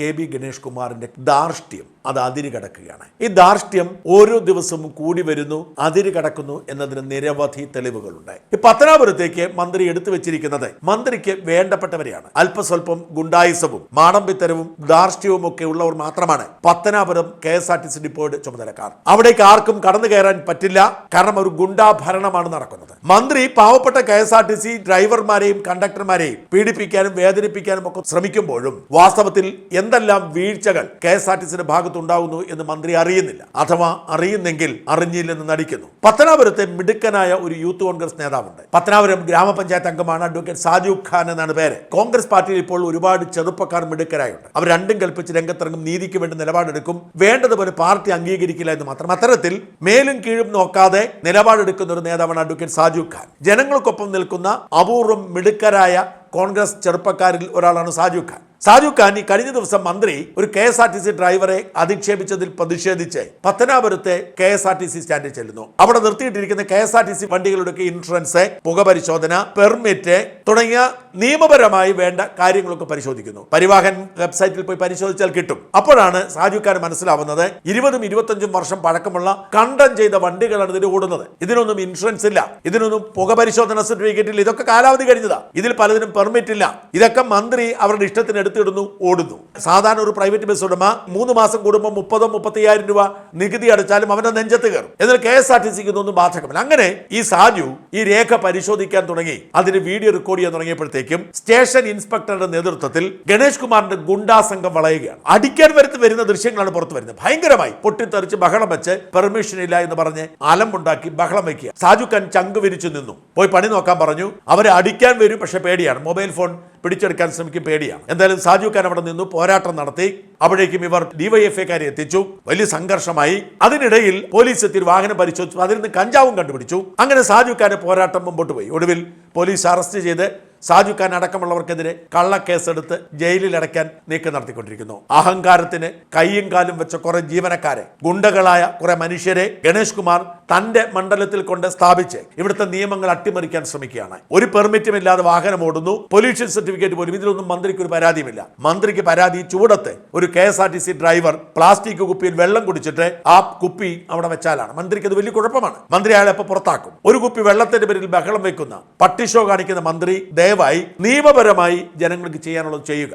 K B Ganesh കുമാറിന്റെ ധാർഷ്ട്യം. അത് അതിര് കടക്കുകയാണ് ഈ ധാർഷ്ട്യം ഓരോ ദിവസവും കൂടി വരുന്നു അതിര് കടക്കുന്നു എന്നതിന് നിരവധി തെളിവുകളുണ്ട്. ഈ പത്തനാപുരത്തേക്ക് മന്ത്രി എടുത്തു വെച്ചിരിക്കുന്നത് മന്ത്രിക്ക് വേണ്ടപ്പെട്ടവരെയാണ്. അല്പസ്വല്പം ഗുണ്ടായുസവും മാടമ്പിത്തരവും ധാർഷ്ട്യവും ഒക്കെ ഉള്ളവർ മാത്രമാണ് Pathanapuram K S R T C ഡിപ്പോയുടെ ചുമതലക്കാർ. അവിടേക്ക് ആർക്കും കടന്നു കയറാൻ പറ്റില്ല. കാരണം ഒരു ഗുണ്ടാ ഭരണമാണ് നടക്കുന്നത്. മന്ത്രി പാവപ്പെട്ട K S R T C ഡ്രൈവർമാരെയും കണ്ടക്ടർമാരെയും പീഡിപ്പിക്കാനും വേദനിപ്പിക്കാനും ഒക്കെ ശ്രമിക്കുമ്പോഴും വാസ്തവത്തിൽ എന്തെല്ലാം വീഴ്ചകൾ കെ എസ് ആർ ടി സിയുടെ ഭാഗത്തുണ്ടാവുന്നു എന്ന് മന്ത്രി അറിയുന്നില്ല. അഥവാ അറിയുന്നെങ്കിൽ അറിഞ്ഞില്ലെന്ന് നടിക്കുന്നു. പത്തനാപുരത്തെ മിടുക്കനായ ഒരു യൂത്ത് കോൺഗ്രസ് നേതാവുണ്ട്. പത്തനാപുരം ഗ്രാമപഞ്ചായത്ത് അംഗമാണ് അഡ്വക്കേറ്റ് സാജു ഖാൻ എന്നാണ് പേര്. കോൺഗ്രസ് പാർട്ടിയിൽ ഇപ്പോൾ ഒരുപാട് ചെറുപ്പക്കാർ മിടുക്കരായുണ്ട്. അവർ രണ്ടും കൽപ്പിച്ച് രംഗത്തിറങ്ങും നീതിക്ക് വേണ്ടി നിലപാടെടുക്കും വേണ്ടതുപോലെ പാർട്ടി അംഗീകരിക്കില്ല എന്ന് മാത്രം. അത്തരത്തിൽ മേലും കീഴും നോക്കാതെ നിലപാടെടുക്കുന്ന ഒരു നേതാവാണ് അഡ്വക്കേറ്റ് സാജു ഖാൻ. ജനങ്ങൾക്കൊപ്പം നിൽക്കുന്ന അപൂർവം മിടുക്കരായ കോൺഗ്രസ് ചെറുപ്പക്കാരിൽ ഒരാളാണ് സാജു ഖാൻ. സാജു ഖാൻ കഴിഞ്ഞ ദിവസം മന്ത്രി ഒരു K S R T C ഡ്രൈവറെ അധിക്ഷേപിച്ചതിൽ പ്രതിഷേധിച്ച് പത്തനാപുരത്തെ K S R T C സ്റ്റാൻഡിൽ ചെല്ലുന്നു. അവിടെ നിർത്തിയിട്ടിരിക്കുന്ന K S R T C വണ്ടികളുടെ ഇൻഷുറൻസ് പുകപരിശോധന പെർമിറ്റ് തുടങ്ങിയ നിയമപരമായി വേണ്ട കാര്യങ്ങളൊക്കെ പരിശോധിക്കുന്നു. പരിവാഹൻ വെബ്സൈറ്റിൽ പോയി പരിശോധിച്ചാൽ കിട്ടും. അപ്പോഴാണ് സാജു ഖാൻ മനസ്സിലാവുന്നത് ഇരുപതും ഇരുപത്തഞ്ചും വർഷം പഴക്കമുള്ള കണ്ടം ചെയ്ത വണ്ടികളാണ് ഇതിന് ഓടുന്നത്. ഇതിനൊന്നും ഇൻഷുറൻസ് ഇല്ല. ഇതിനൊന്നും പുകപരിശോധന സർട്ടിഫിക്കറ്റ് ഇല്ല. ഇതൊക്കെ കാലാവധി കഴിഞ്ഞതാ. ഇതിൽ പലതിനും പെർമിറ്റ് ഇല്ല. ഇതൊക്കെ മന്ത്രി അവരുടെ ഇഷ്ടത്തിന് എടുത്തിടുന്നു ഓടുന്നു. സാധാരണ ഒരു പ്രൈവറ്റ് ബസ് ഉടമ മൂന്ന് മാസം കൂടുമ്പോൾ മുപ്പതോ മുപ്പത്തിയ്യായിരം രൂപ നികുതി അടച്ചാലും അവന്റെ നെഞ്ചത്ത് കയറും. എന്നാൽ കെ എസ് ആർ ടി സിക്ക് ഇതൊന്നും ബാധകമല്ല. അങ്ങനെ ഈ സാജു ഈ രേഖ പരിശോധിക്കാൻ തുടങ്ങി. അതിന് വീഡിയോ റെക്കോർഡ് ചെയ്യാൻ തുടങ്ങിയപ്പോഴത്തേക്കും സ്റ്റേഷൻ ഇൻസ്പെക്ടറുടെ നേതൃത്വത്തിൽ ഗണേഷ് കുമാറിന്റെ ഗുണ്ടാ സംഘം വളയുകയാണ്. അടിക്കാൻ വരുത്ത് വരുന്ന ദൃശ്യങ്ങളാണ് പുറത്തു വരുന്നത്. ഭയങ്കരമായി പൊട്ടിത്തെറിച്ച് ബഹളം വെച്ച് പെർമിഷൻ ഇല്ല എന്ന് പറഞ്ഞ് അലമ്പുണ്ടാക്കി ബഹളം വയ്ക്കുക സാജു ഖാൻ ചങ്ക് വിരിച്ചു നിന്നു. പോയി പണി നോക്കാൻ പറഞ്ഞു. അവരെ അടിക്കാൻ വരും പക്ഷെ പേടിയാണ്. മൊബൈൽ ഫോൺ പിടിച്ചെടുക്കാൻ ശ്രമിക്കും പേടിയാണ് എന്തായാലും സാജു ഖാൻ അവിടെ നിന്നു പോരാട്ടം നടത്തി അവിടേക്കും ഇവർ ഡിവൈഎഫ്ഐക്കാരെ എത്തിച്ചു. വലിയ സംഘർഷമായി. അതിനിടയിൽ പോലീസ് എത്തി വാഹനം പരിശോധിച്ചു. അതിൽ നിന്ന് കഞ്ചാവും കണ്ടുപിടിച്ചു. അങ്ങനെ സാജു ഖാന്റെ പോരാട്ടം മുമ്പോട്ട് പോയി. ഒടുവിൽ പോലീസ് അറസ്റ്റ് ചെയ്ത് സാജു ഖാൻ അടക്കമുള്ളവർക്കെതിരെ കള്ളക്കേസെടുത്ത് ജയിലിൽ അടയ്ക്കാൻ നീക്കം നടത്തിക്കൊണ്ടിരിക്കുന്നു. അഹങ്കാരത്തിന് കൈയും കാലും വെച്ച കുറെ ജീവനക്കാരെ ഗുണ്ടകളായ കുറെ മനുഷ്യരെ ഗണേഷ് കുമാർ തന്റെ മണ്ഡലത്തിൽ കൊണ്ട് സ്ഥാപിച്ച് ഇവിടുത്തെ നിയമങ്ങൾ അട്ടിമറിക്കാൻ ശ്രമിക്കുകയാണ്. ഒരു പെർമിറ്റും ഇല്ലാതെ വാഹനം ഓടുന്നു. പൊല്യൂഷൻ സർട്ടിഫിക്കറ്റ് പോലും ഇതിലൊന്നും മന്ത്രിക്ക് ഒരു പരാതിയുമില്ല. മന്ത്രിക്ക് പരാതി ചൂടത്ത് ഒരു K S R T C driver plastic കുപ്പിയിൽ വെള്ളം കുടിച്ചിട്ട് ആ കുപ്പി അവിടെ വെച്ചാലാണ്. മന്ത്രിക്ക് അത് വലിയ കുഴപ്പമാണ്. മന്ത്രി അയാളെ പുറത്താക്കും. ഒരു കുപ്പി വെള്ളത്തിന്റെ പേരിൽ ബഹളം വെക്കുന്ന പട്ടിഷോ കാണിക്കുന്ന മന്ത്രി ദയവായി നിയമപരമായി ജനങ്ങൾക്ക് ചെയ്യാനുള്ളത് ചെയ്യുക.